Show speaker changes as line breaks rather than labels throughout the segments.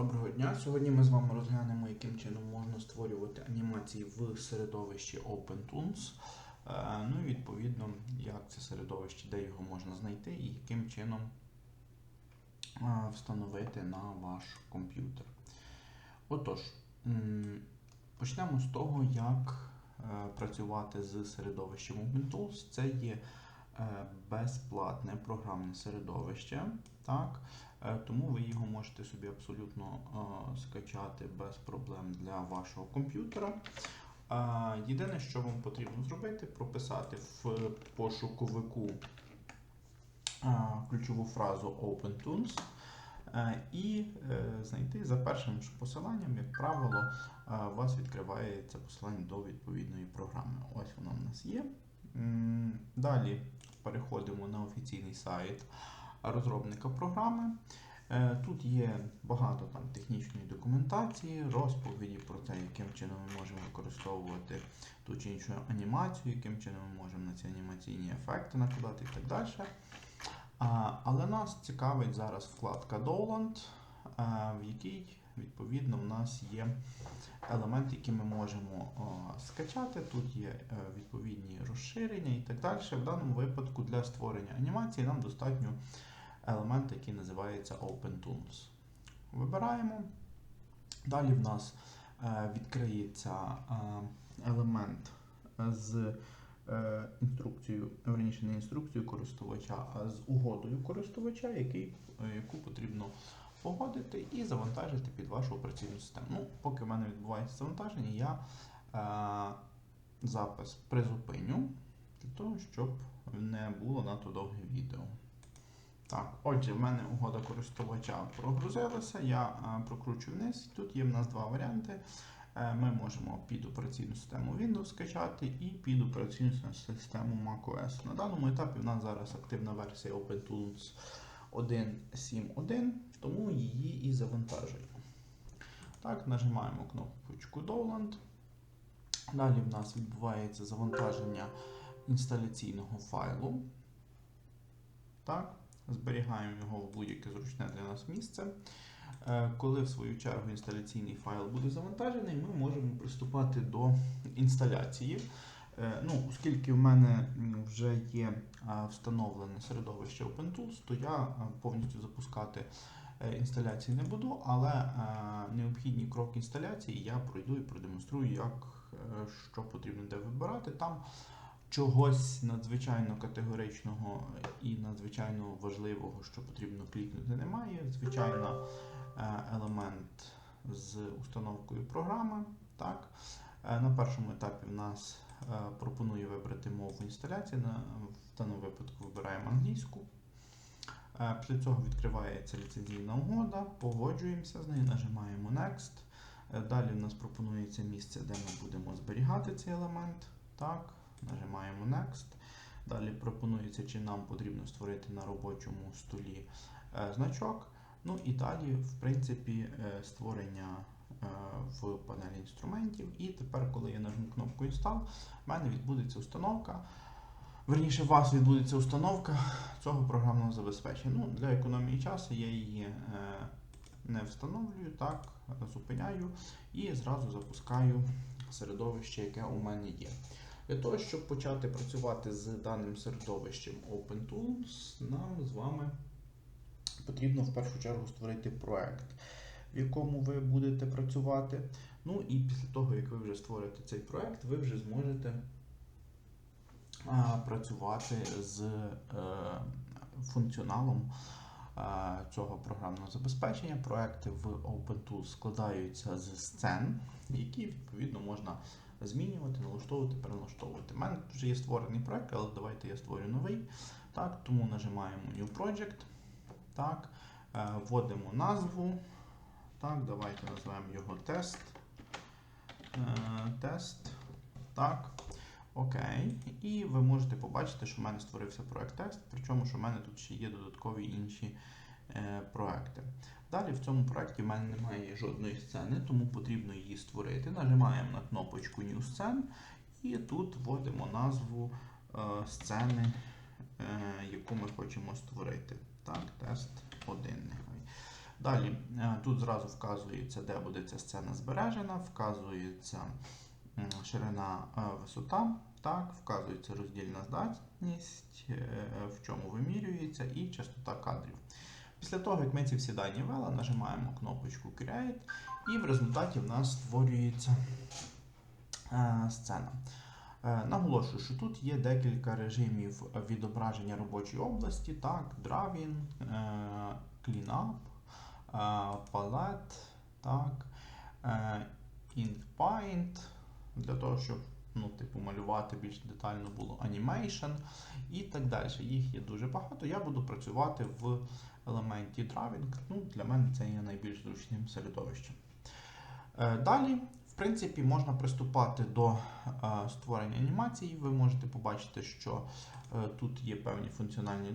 Доброго дня! Сьогодні ми з вами розглянемо, яким чином можна створювати анімації в середовищі OpenToons. Е, Ну і відповідно, як це середовище, де його можна знайти і яким чином е, встановити на ваш комп'ютер. Отож, почнемо з того, як е, працювати з середовищем OpenTools. Це є безплатне програмне середовище. Так? Е, Тому ви його можете собі абсолютно е, скачати без проблем для вашого комп'ютера. Е, Єдине, що вам потрібно зробити, прописати в пошуковику ключову фразу OpenToons е, і знайти за першим посиланням, як правило, у вас відкривається посилання до відповідної програми. Ось воно в нас є. Далі переходимо на офіційний сайт розробника програми. Е, Тут є багато там технічної документації, розповіді про те, яким чином ми можемо використовувати ту чи іншу анімацію, яким чином ми можемо на ці анімаційні ефекти накладати і так далі. Але нас цікавить зараз вкладка Dowland, е, в якій відповідно в нас є елементи, які ми можемо скачати. Тут є е, відповідні розширення і так далі. В даному випадку для створення анімації нам достатньо елемент, який називається OpenToons. Вибираємо. Далі в нас е, відкриється е, елемент з інструкцією, верніше не інструкцією користувача, а з угодою користувача, який, яку потрібно погодити і завантажити під вашу операційну систему. Ну, поки в мене відбувається завантаження, я е, запис призупиню для того, щоб не було надто довге відео. Так, отже, в мене угода користувача прогрузилася, я е, прокручую вниз. Тут є в нас два варіанти. Е, Ми можемо під операційну систему Windows скачати і під операційну систему macOS. На даному етапі в нас зараз активна версія OpenTools 1.7.1, тому її і завантажуємо. Так, нажимаємо кнопочку Download. Далі в нас відбувається завантаження інсталяційного файлу. Так, Зберігаємо його в будь-яке зручне для нас місце. Е, Коли, в свою чергу, інсталяційний файл буде завантажений, ми можемо приступати до інсталяції. Е, Ну, Оскільки в мене вже є встановлене середовище OpenTools, то я повністю запускати е, інсталяції не буду, але е, необхідні кроки інсталяції я пройду і продемонструю, як що потрібно де вибирати. Там чогось надзвичайно категоричного і надзвичайно важливого, що потрібно клікнути, немає. Звичайно, елемент з установкою програми. Так. На першому етапі в нас пропонує вибрати мову інсталяції. В даному випадку вибираємо англійську. Е, Після цього відкривається ліцензійна угода, погоджуємося з нею, нажимаємо Next. Е, Далі в нас пропонується місце, де ми будемо зберігати цей елемент. Так, Нажимаємо Next. Далі пропонується, чи нам потрібно створити на робочому столі е, значок. Ну і далі, в принципі, е, створення е, в панелі інструментів. І тепер, коли я нажму кнопку Install, в мене відбудеться установка. Верніше, у вас відбудеться установка цього програмного забезпечення. Ну, Для економії часу я її е, не встановлюю, так, зупиняю і зразу запускаю середовище, яке у мене є. Для того, щоб почати працювати з даним середовищем OpenTools, нам з вами потрібно в першу чергу створити проект, в якому ви будете працювати. Ну і після того, як ви вже створите цей проект, ви вже зможете працювати з е, функціоналом цього програмного забезпечення. Проекти в OpenTools складаються з сцен, які відповідно можна змінювати, налаштовувати, переналаштовувати. У мене вже є створений проект, але давайте я створю новий. Так, Тому нажимаємо New Project. Так, е, Вводимо назву. Так, Давайте називаємо його тест. Е, Тест. Так. Окей. І ви можете побачити, що в мене створився проект тест, причому що в мене тут ще є додаткові інші е, проекти. Далі в цьому проекті в мене немає жодної сцени, тому потрібно її створити. Нажимаємо на кнопочку New Scene і тут вводимо назву е, сцени, е, яку ми хочемо створити. Так, тест 1 нехай. Далі е, тут зразу вказується, де буде ця сцена збережена, вказується ширина е, висота, так, вказується роздільна здатність, е, в чому вимірюється, і частота кадрів. Після того, як ми ці всі дані ввели, нажимаємо кнопочку Create, і в результаті в нас створюється сцена. Наголошую, що тут є декілька режимів відображення робочої області, так, Drawing, Cleanup, Palette, так, е, Ink Paint, для того, щоб ну, типу, малювати більш детально було Animation і так далі. Їх є дуже багато. Я буду працювати в елементі Drawing. Ну, для мене це є найбільш зручним середовищем. Е, Далі, в принципі, можна приступати до е, створення анімації. Ви можете побачити, що е, тут є певні функціональні е,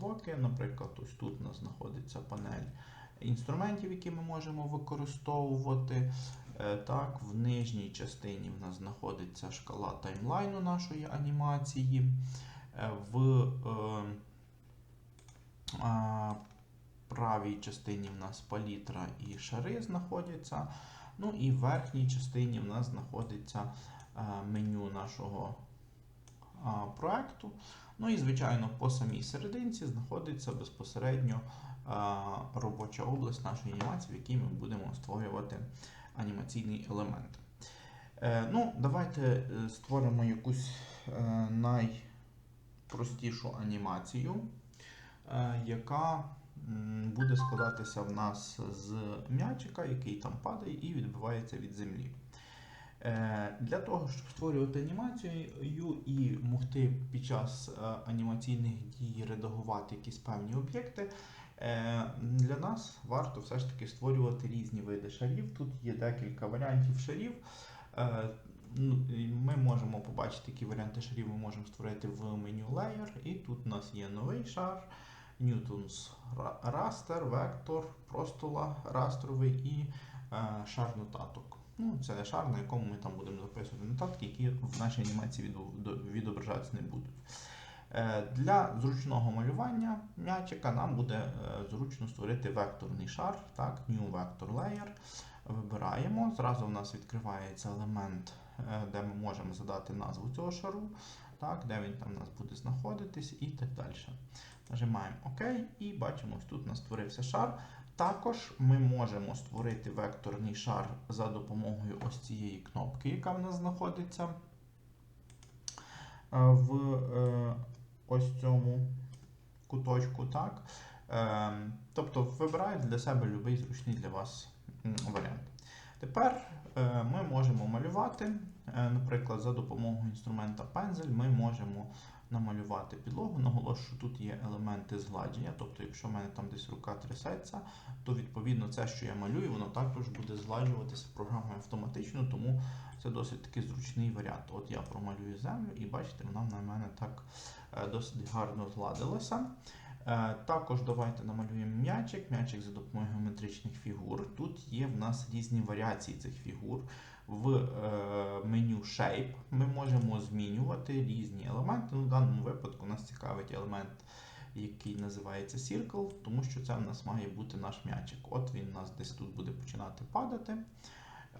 блоки. Наприклад, ось тут у нас знаходиться панель інструментів, які ми можемо використовувати. Е, Так, в нижній частині в нас знаходиться шкала таймлайну нашої анімації. Е, В е, правій частині в нас палітра і шари знаходяться. Ну і в верхній частині в нас знаходиться меню нашого проекту. Ну і, звичайно, по самій серединці знаходиться безпосередньо робоча область нашої анімації, в якій ми будемо створювати анімаційний елемент. Е, ну, давайте е, створимо якусь е, найпростішу анімацію, яка буде складатися в нас з м'ячика, який там падає і відбивається від землі. Для того, щоб створювати анімацію і могти під час анімаційних дій редагувати якісь певні об'єкти, для нас варто все ж таки створювати різні види шарів. Тут є декілька варіантів шарів. Е, ну, Ми можемо побачити, які варіанти шарів ми можемо створити в меню Layer. І тут у нас є новий шар, Newton's Ra- Raster, Vector, Простола растровий і е, шар нотаток. Ну, це шар, на якому ми там будемо записувати нотатки, які в нашій анімації відо- відображатися не будуть. Е, Для зручного малювання м'ячика нам буде е, зручно створити векторний шар, так, New Vector Layer. Вибираємо. Зразу в нас відкривається елемент, е, де ми можемо задати назву цього шару, так, де він там у нас буде знаходитись і так далі. Нажимаємо ОК і бачимо, ось тут у нас створився шар. Також ми можемо створити векторний шар за допомогою ось цієї кнопки, яка в нас знаходиться в ось цьому куточку. Так? Е, Тобто вибирають для себе будь-який зручний для вас варіант. Тепер е, ми можемо малювати, е, наприклад, за допомогою інструмента пензель ми можемо намалювати підлогу. Наголошую, що тут є елементи згладження, тобто, якщо в мене там десь рука трясеться, то відповідно це, що я малюю, воно також буде згладжуватися програмою автоматично, тому це досить таки зручний варіант. От я промалюю землю і бачите, вона на мене так е, досить гарно згладилася. Е, Також давайте намалюємо м'ячик. М'ячик за допомогою геометричних фігур. Тут є в нас різні варіації цих фігур. В е, меню Shape ми можемо змінювати різні елементи. Ну, в даному випадку нас цікавить елемент, який називається Circle, тому що це в нас має бути наш м'ячик. От він у нас десь тут буде починати падати.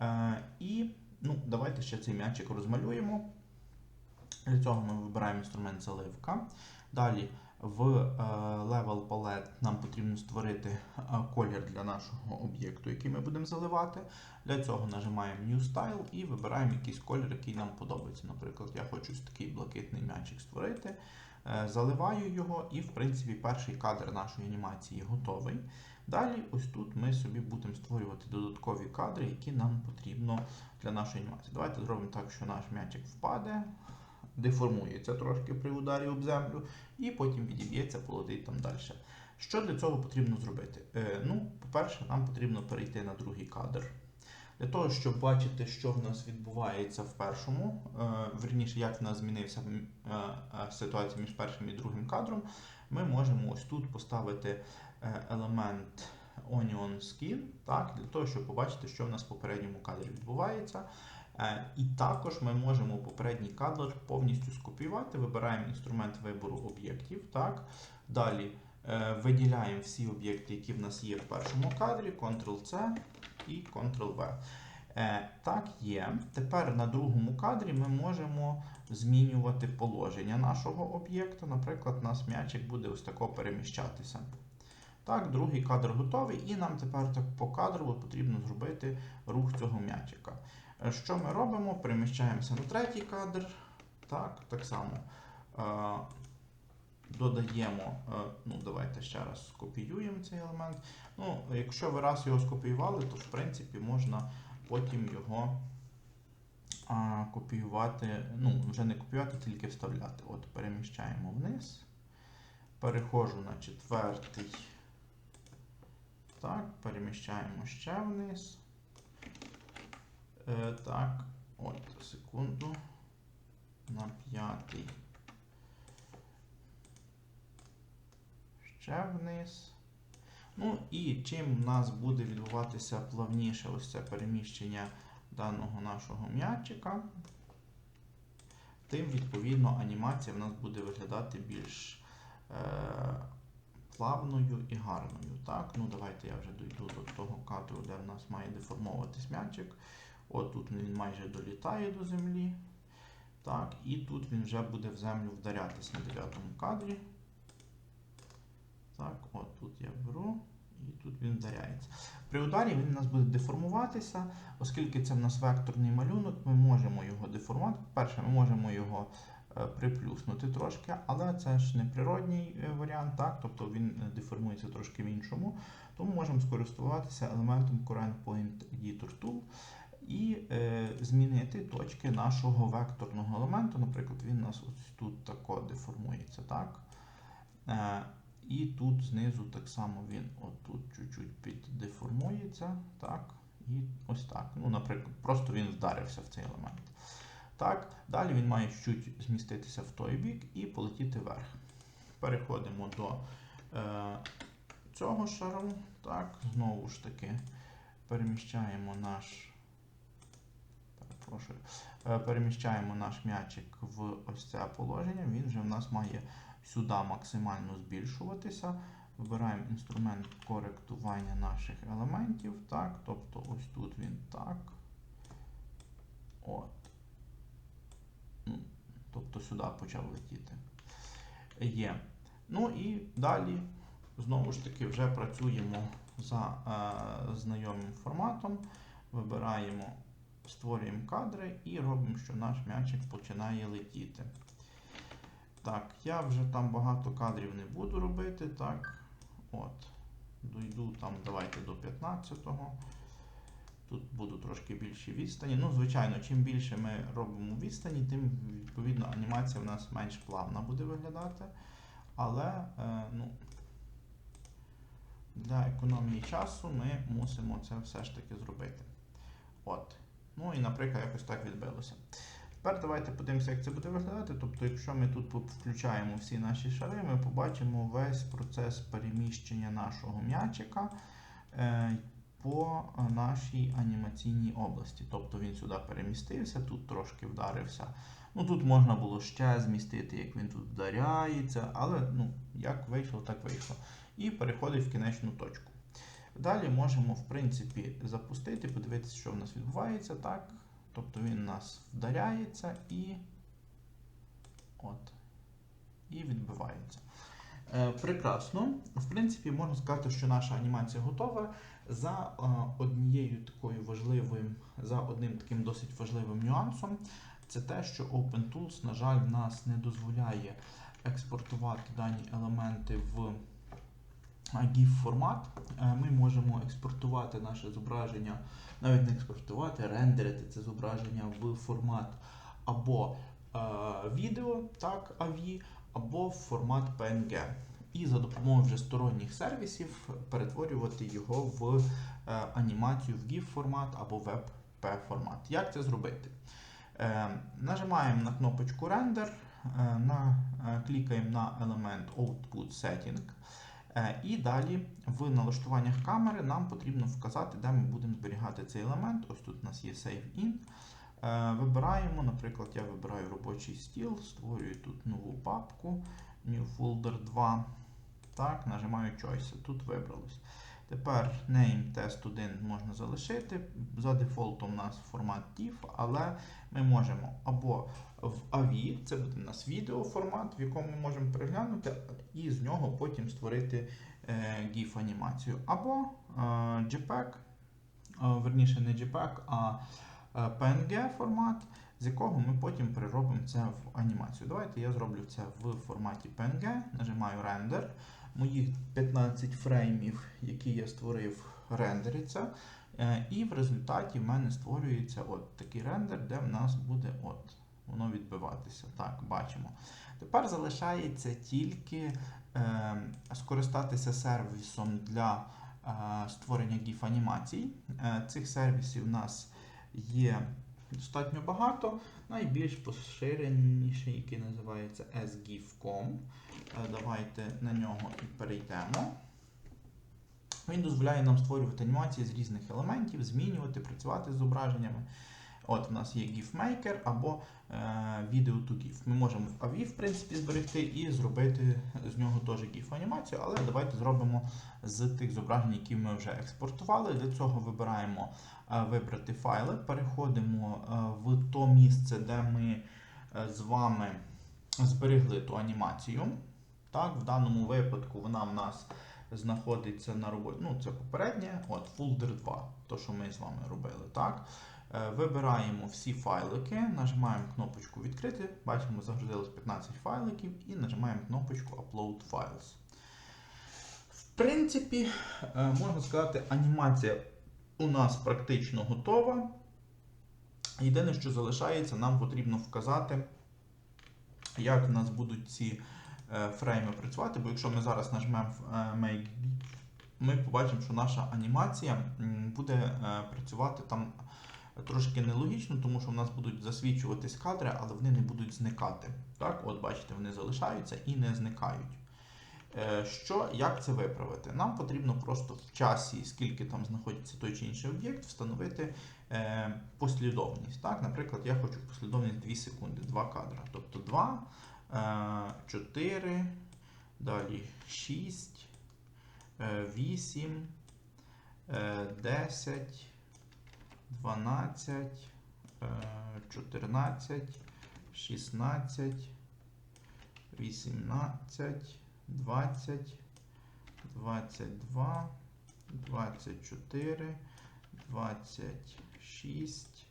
Е, і ну, давайте ще цей м'ячик розмалюємо. Для цього ми вибираємо інструмент заливка. Далі в е, Level Palette нам потрібно створити е, колір для нашого об'єкту, який ми будемо заливати. Для цього нажимаємо New Style і вибираємо якийсь колір, який нам подобається. Наприклад, я хочу такий блакитний м'ячик створити. Е, Заливаю його, і, в принципі, перший кадр нашої анімації готовий. Далі, ось тут ми собі будемо створювати додаткові кадри, які нам потрібно для нашої анімації. Давайте зробимо так, що наш м'ячик впаде, деформується трошки при ударі об землю, і потім відіб'ється, полетить там далі. Що для цього потрібно зробити? Е, ну, по-перше, нам потрібно перейти на другий кадр. Для того, щоб бачити, що в нас відбувається в першому, е, верніше, як в нас змінився е, е, ситуація між першим і другим кадром, ми можемо ось тут поставити елемент Onion Skin, так, для того, щоб побачити, що в нас в попередньому кадрі відбувається. Е, І також ми можемо попередній кадр повністю скопіювати. Вибираємо інструмент вибору об'єктів. Так. Далі Е, Виділяємо всі об'єкти, які в нас є в першому кадрі, Ctrl-C і Ctrl-V. Е, Так, є. Тепер на другому кадрі ми можемо змінювати положення нашого об'єкта. Наприклад, у нас м'ячик буде ось тако переміщатися. Так, другий кадр готовий, і нам тепер так по кадру потрібно зробити рух цього м'ячика. Що ми робимо? Переміщаємося на третій кадр. Так, так само. Е, Додаємо, е, ну давайте ще раз скопіюємо цей елемент. Ну, якщо ви раз його скопіювали, то в принципі можна потім його копіювати, ну, вже не копіювати, тільки вставляти. От, переміщаємо вниз. Переходжу на четвертий. Так, переміщаємо ще вниз. Е, так, от, секунду. На п'ятий. Ще вниз. Ну і чим в нас буде відбуватися плавніше ось це переміщення даного нашого м'ячика, тим, відповідно, анімація в нас буде виглядати більш е, плавною і гарною. Так? Ну, Давайте я вже дойду до того кадру, де в нас має деформовуватись м'ячик. От тут він майже долітає до землі. Так, І тут він вже буде в землю вдарятись на 9 кадрі. Так, от тут я беру і тут він вдаряється. При ударі він у нас буде деформуватися, оскільки це в нас векторний малюнок, ми можемо його деформувати. Перше, ми можемо його е, приплюснути трошки, але це ж не природній е, варіант, так? тобто він е, деформується трошки в іншому. Тому можемо скористуватися елементом Current Point Editor Tool і е, змінити точки нашого векторного елементу. Наприклад, він у нас ось тут тако деформується. так? Е, і тут знизу так само він отут чуть-чуть піддеформується. Так, і ось так. Ну, Наприклад, просто він вдарився в цей елемент. Так, Далі він має чуть зміститися в той бік і полетіти вверх. Переходимо до е, цього шару. Так, Знову ж таки, переміщаємо наш. Перепрошую, е, переміщаємо наш м'ячик в ось це положення. Він вже в нас має сюди максимально збільшуватися. Вибираємо інструмент коректування наших елементів. Так, Тобто ось тут він так. От. Ну, Тобто сюди почав летіти. Є. Ну і далі, знову ж таки, вже працюємо за е, знайомим форматом. Вибираємо, створюємо кадри і робимо, що наш м'ячик починає летіти. Так, я вже там багато кадрів не буду робити. Так, от. Дойду там, давайте до 15-го. Тут буду трошки більші відстані. Ну, звичайно, чим більше ми робимо відстані, тим відповідно анімація в нас менш плавна буде виглядати. Але е, ну, для економії часу ми мусимо це все ж таки зробити. От. Ну і, наприклад, якось так відбилося. Тепер давайте подивимося, як це буде виглядати. Тобто, якщо ми тут включаємо всі наші шари, ми побачимо весь процес переміщення нашого м'ячика е, по нашій анімаційній області. Тобто він сюди перемістився, тут трошки вдарився. Ну Тут можна було ще змістити, як він тут вдаряється, але ну, як вийшло, так вийшло. І переходить в кінечну точку. Далі можемо, в принципі, запустити, подивитися, що в нас відбувається. так. Тобто він у нас вдаряється і от, і відбивається. Е, прекрасно. В принципі, можна сказати, що наша анімація готова. За е, однією такою важливою, за одним таким досить важливим нюансом, це те, що OpenTools, на жаль, нас не дозволяє експортувати дані елементи в GIF формат. Е, Ми можемо експортувати наше зображення, навіть не експортувати, рендерити це зображення в формат або е, відео, так, AVI, або в формат PNG. І за допомогою вже сторонніх сервісів перетворювати його в е, анімацію в GIF формат або WebP формат. Як це зробити? Е, нажимаємо на кнопочку Render, е, на, е, клікаємо на елемент Output Setting. Е, І далі в налаштуваннях камери нам потрібно вказати, де ми будемо зберігати цей елемент. Ось тут у нас є Save In. Е, Вибираємо, наприклад, я вибираю робочий стіл, створюю тут нову папку, New Folder 2. Так, нажимаю Choice. Тут вибралось. Тепер name test1 можна залишити. За дефолтом у нас формат TIFF, але ми можемо або в AVI, це буде у нас відеоформат, в якому ми можемо переглянути, і з нього потім створити е, GIF-анімацію. Або е, JPEG, е, верніше не JPEG, а PNG формат, з якого ми потім переробимо це в анімацію. Давайте я зроблю це в форматі PNG, нажимаю Render. Моїх 15 фреймів, які я створив, рендеряться. Е, І в результаті в мене створюється от такий рендер, де в нас буде от воно відбиватися. Так, бачимо. Тепер залишається тільки е, скористатися сервісом для е, створення GIF-анімацій. Е, цих сервісів у нас є достатньо багато. Найбільш поширеніший, який називається sgif.com. Е, Давайте на нього і перейдемо. Він дозволяє нам створювати анімації з різних елементів, змінювати, працювати з зображеннями. От у нас є GIF-Maker або е, Video to GIF. Ми можемо в AVI, в принципі, зберегти і зробити з нього теж GIF-анімацію, але давайте зробимо з тих зображень, які ми вже експортували. Для цього вибираємо е, вибрати файли, переходимо е, в то місце, де ми з вами зберегли ту анімацію. Так, В даному випадку вона в нас знаходиться на роботі. Ну, це попереднє, от folder 2, то, що ми з вами робили. так. Е, Вибираємо всі файлики, нажимаємо кнопочку відкрити, бачимо, загрузилось 15 файликів і нажимаємо кнопочку Upload Files. В принципі, е, можна сказати, анімація у нас практично готова. Єдине, що залишається, нам потрібно вказати, як у нас будуть ці е, фрейми працювати, бо якщо ми зараз нажмемо Make ми побачимо, що наша анімація буде працювати там трошки нелогічно, тому що в нас будуть засвічуватись кадри, але вони не будуть зникати. Так, от бачите, вони залишаються і не зникають. Е, Що, як це виправити? Нам потрібно просто в часі, скільки там знаходиться той чи інший об'єкт, встановити е, послідовність. Так? Наприклад, я хочу послідовність 2 секунди, 2 кадри. Тобто 2, е, 4, далі 6, е, 8, е, 10, 12, е, 14, 16, 18, 20, 22, 24, 26,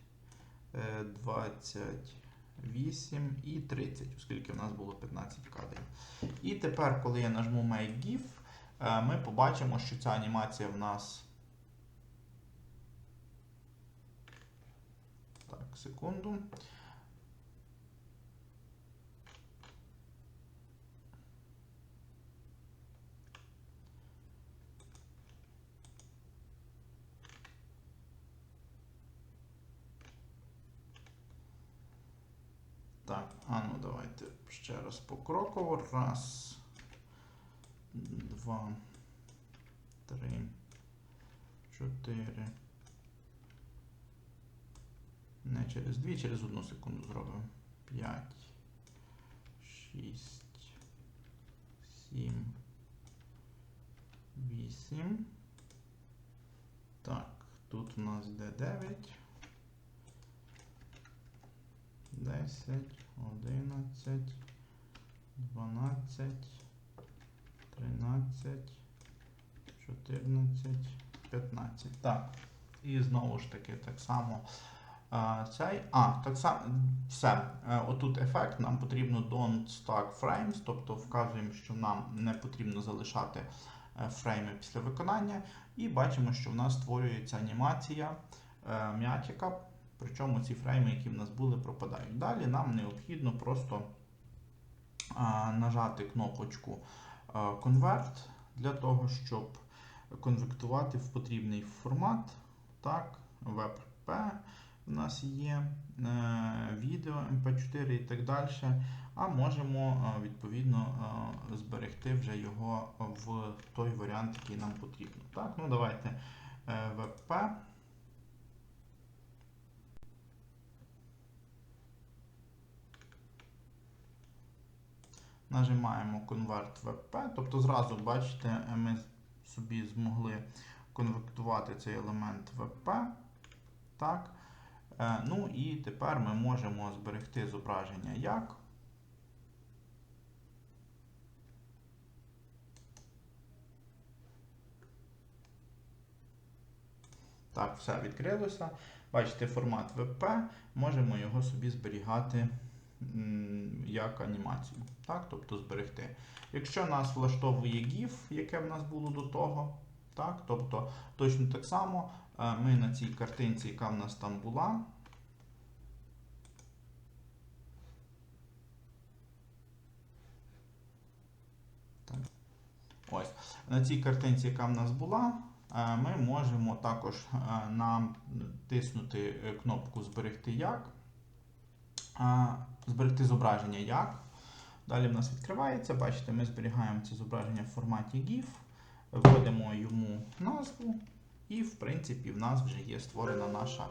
е, 28 і 30, оскільки в нас було 15 кадрів. І тепер, коли я нажму Make GIF, е, ми побачимо, що ця анімація в нас. Так, секунду. Так, а ну давайте ще раз покроково. Раз, два, три, чотири. Не через дві, через одну секунду зробимо. П'ять, шість, сім, вісім. Так, тут у нас де 9. 10, 11, 12, 13, 14, 15. Так. І знову ж таки, так само цей. А, так само все. Е, Отут ефект. Нам потрібно don't stack frames, тобто вказуємо, що нам не потрібно залишати е, фрейми після виконання. І бачимо, що в нас створюється анімація е, м'ячика. Причому ці фрейми, які в нас були, пропадають. Далі нам необхідно просто нажати кнопочку Convert для того, щоб конвертувати в потрібний формат. Так, WebP у нас є, е, відео MP4 і так далі. А можемо е, відповідно е, зберегти вже його в той варіант, який нам потрібно. Так, ну давайте WebP. нажимаємо Convert WebP, тобто зразу бачите, ми собі змогли конвертувати цей елемент WebP. Так. Е, Ну і тепер ми можемо зберегти зображення як. Так, все відкрилося. Бачите, формат WebP, можемо його собі зберігати як анімацію. Так, тобто зберегти. Якщо нас влаштовує GIF, яке в нас було до того, так, тобто точно так само е, ми на цій картинці, яка в нас там була. Ось. На цій картинці, яка в нас була, е, ми можемо також е, натиснути кнопку Зберегти як, зберегти зображення як. Далі в нас відкривається, бачите, ми зберігаємо це зображення в форматі GIF, вводимо йому назву, і, в принципі, в нас вже є створена наша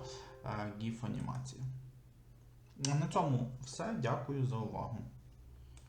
GIF-анімація. На цьому все. Дякую за увагу.